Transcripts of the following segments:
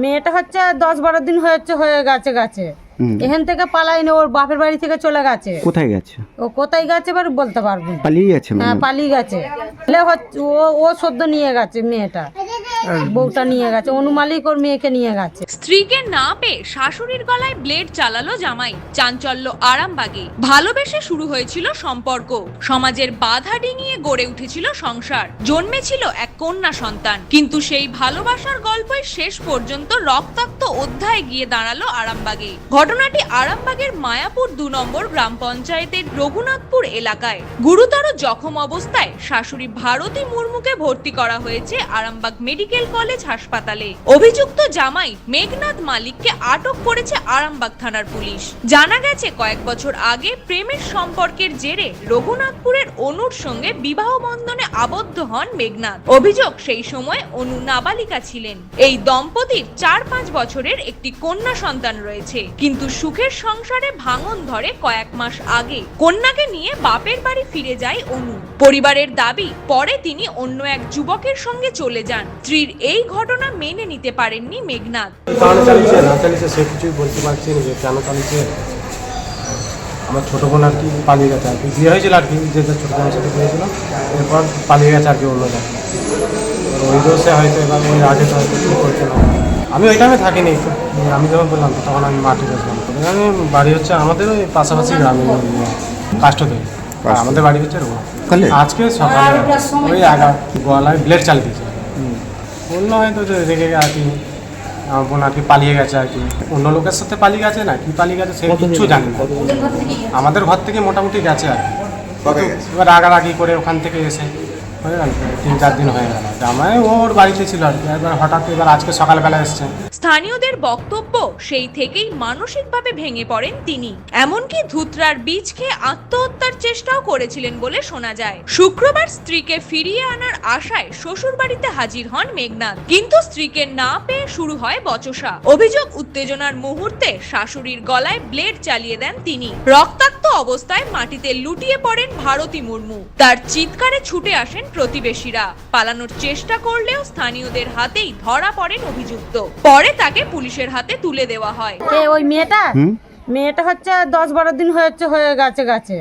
মেয়েটা হচ্ছে দশ বারো দিন হয়েছে হয়ে গেছে গেছে। এখান থেকে পালাইনি ওর বাপের বাড়ি থেকে চলে গেছে। কোথায় গেছে? ও কোথায় গেছে এবার বলতে পারব। পালিয়ে গেছে হ্যাঁ মানে পালিয়ে গেছে। ও ও সদ্য নিয়ে গেছে মেয়েটা। বউটা নিয়ে গেছে অনুমালিক ওর মেয়েকে নিয়ে গেছে। স্ত্রীকে না পেয়ে শাশুড়ির গলায় ব্লেড চালালো জামাই। চাঞ্চল্য আরামবাগে। ভালোবেসে শুরু হয়েছিল সম্পর্ক। সমাজের বাধা ডিঙিয়ে গড়ে উঠেছিল সংসার। জন্মেছিল এক কন্যা সন্তান। কিন্তু সেই ভালোবাসার গল্পই শেষ পর্যন্ত রক্তাক্ত অধ্যায়ে গিয়ে দাঁড়াল আরামবাগে। ঘটনাটি আরামবাগের মায়াপুর দু নম্বর গ্রাম পঞ্চায়েতের রঘুনাথপুর এলাকায়। গুরুতর জখম অবস্থায় শাশুড়ি ভারতী মুর্মুকে ভর্তি করা হয়েছে আরামবাগ মেডিকেল কলেজ হাসপাতালে। অভিযুক্ত জামাই মেঘনাথ মালিককে আটক করেছে আরামবাগ থানার পুলিশ। জানা গেছে, কয়েক বছর আগে প্রেমের সম্পর্কের জেরে রঘুনাথপুরের অনুর সঙ্গে বিবাহ বন্ধনে আবদ্ধ হন মেঘনাথ। অভিযোগ সেই সময় অনু নাবালিকা ছিলেন। এই দম্পতির চার পাঁচ বছরের একটি কন্যা সন্তান রয়েছে। কিন্তু সুখের সংসারে ভাঙন ধরে কয়েক মাস আগে কন্যাকে নিয়ে বাপের বাড়ি ফিরে যায় অনু। পরিবারের দাবি, পরে তিনি অন্য এক যুবকের সঙ্গে চলে যান। স্ত্রীর এই ঘটনা মেনে নিতে পারেননি মেঘনাথ কারণ চালিয়েছে না চালিয়েছে সে কিছুই বলতে পারছি না যে কেন চালিয়েছে আমার ছোটো বোন আর কি পালিয়ে গেছে আর কি। বিয়ে হয়েছিল আর কি যে ছোটো বোনের সাথে বিয়ে এরপর পালিয়ে গেছে আর কি অন্য জায়গায়। এবার ওই দোষে হয়তো এবার ওই আগে তো হয়তো কী করছে না। আমি ওই টাইমে থাকিনি আমি যখন বললাম তো তখন আমি মাঠে গেছিলাম। আমি বাড়ি হচ্ছে আমাদের ওই পাশাপাশি গ্রামে কাষ্টতে আর আমাদের বাড়ি হচ্ছে? আজকে সকালে ওই এগারো গলায় ব্লেড চালিয়ে দিয়েছে। বলল হয়তো যে রেগে গে আর কি আমার বোন আর কি পালিয়ে গেছে আর কি। অন্য লোকের সাথে পালিয়ে গেছে না কি পালিয়ে গেছে সে কিচ্ছু জানি না। আমাদের ঘর থেকে মোটামুটি গেছে আর কি। এবার রাগারাগি করে ওখান থেকে এসে স্থানীয়দের বক্তব্য সেই থেকেই মানসিকভাবে ভেঙে পড়েন তিনি। এমনকি ধুতরার বীজ খেয়ে আত্মহত্যার চেষ্টাও করেছিলেন বলে শোনা যায়। শুক্রবার স্ত্রীকে ফিরিয়ে আনার আশায় শ্বশুর বাড়িতে হাজির হন মেঘনাথ। কিন্তু স্ত্রীকে না পেয়ে শুরু হয় বচসা। অভিযোগ উত্তেজনার মুহূর্তে শাশুড়ির গলায় ব্লেড চালিয়ে দেন তিনি। রক্তাক্ত অবস্থায় মাটিতে লুটিয়ে পড়েন ভারতী মুর্মু। তার চিৎকারে ছুটে আসেন প্রতিবেশীরা। পালানোর চেষ্টা করলেও স্থানীয়দের হাতেই ধরা পড়েন অভিযুক্ত। পরে তাকে পুলিশের হাতে তুলে দেওয়া হয়। ওই মেয়েটা? মেয়েটা হচ্ছে দশ বারো দিন হয়েছে হয়ে গেছে গেছে।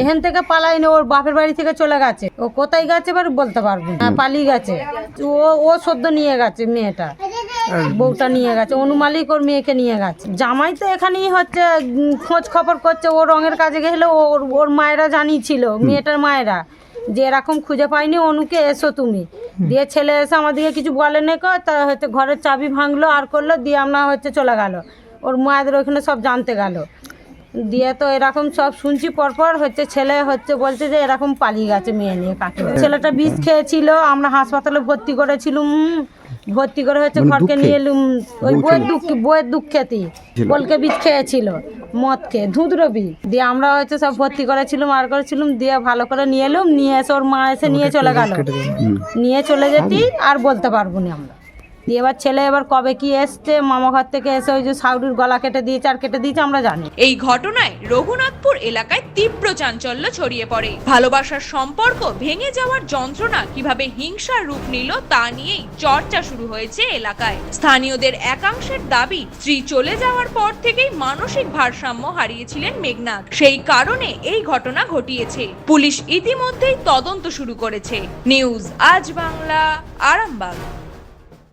এখান থেকে পালাইনি ওর বাপের বাড়ি থেকে চলে গেছে। ও কোথায় গেছে এবার বলতে পারব না। হ্যাঁ পালিয়ে গেছে। ও ও সদ্য নিয়ে গেছে মেয়েটা। বউটা নিয়ে গেছে অনুমালিক ওর মেয়েকে নিয়ে গেছে। জামাই তো এখানেই হচ্ছে খোঁজ খবর করছে ও রঙের কাজে গেলে ওর ওর মায়েরা জানিয়েছিল মেয়েটার মায়েরা। যে এরকম খুঁজে পাইনি অনুকে এসো তুমি। দিয়ে ছেলে এসে আমাদেরকে কিছু বলে নে কো তা হচ্ছে ঘরের চাবি ভাঙলো আর করল দিয়ে আমরা হচ্ছে চলে গেল। ওর মায়েদের ওইখানে সব জানতে গেল। দিয়ে তো এরকম সব শুনছি পরপর হচ্ছে ছেলে হচ্ছে বলছে যে এরকম পালিয়ে গেছে মেয়ে নিয়ে কাকে। ছেলেটা বিষ খেয়েছিল আমরা হাসপাতালে ভর্তি করেছিলুম। ভর্তি করে হয়েছে মানে ঘরকে নিয়ে এলুম ওই বইয়ের দুঃখ বইয়ের দুঃখ খ্যাতি কলকে বিষ খেয়েছিল মদ খেয়ে ধুঁধরো রবি দিয়ে আমরা হয়েছে সব ভর্তি করেছিলাম আর করেছিলাম দিয়ে ভালো করে নিয়ে এলুম নিয়ে এসে ওর মা এসে নিয়ে চলে গেল। নিয়ে চলে যেতি আর বলতে পারব না আমরা। দিয়ে এবার ছেলে এবার কবে কি এসছে? মামা ঘর থেকে এসে ওই যে সাউরির গলা কেটে দিয়েছে, আর কেটে দিয়েছে আমরা জানি। এই ঘটনায় রঘুনাথপুর এলাকায় তীব্র চাঞ্চল্য ছড়িয়ে পড়ে। ভালোবাসার সম্পর্ক ভেঙে যাওয়ার যন্ত্রণা কীভাবে হিংসার রূপ নিল তা নিয়েই চর্চা শুরু হয়েছে এলাকায়। স্থানীয়দের একাংশের দাবি, স্ত্রী চলে যাওয়ার পর থেকেই মানসিক ভারসাম্য হারিয়েছিলেন মেঘনাথ সেই কারণে এই ঘটনা ঘটিয়েছে। পুলিশ ইতিমধ্যেই তদন্ত শুরু করেছে। নিউজ আজ বাংলা, আরামবাগ।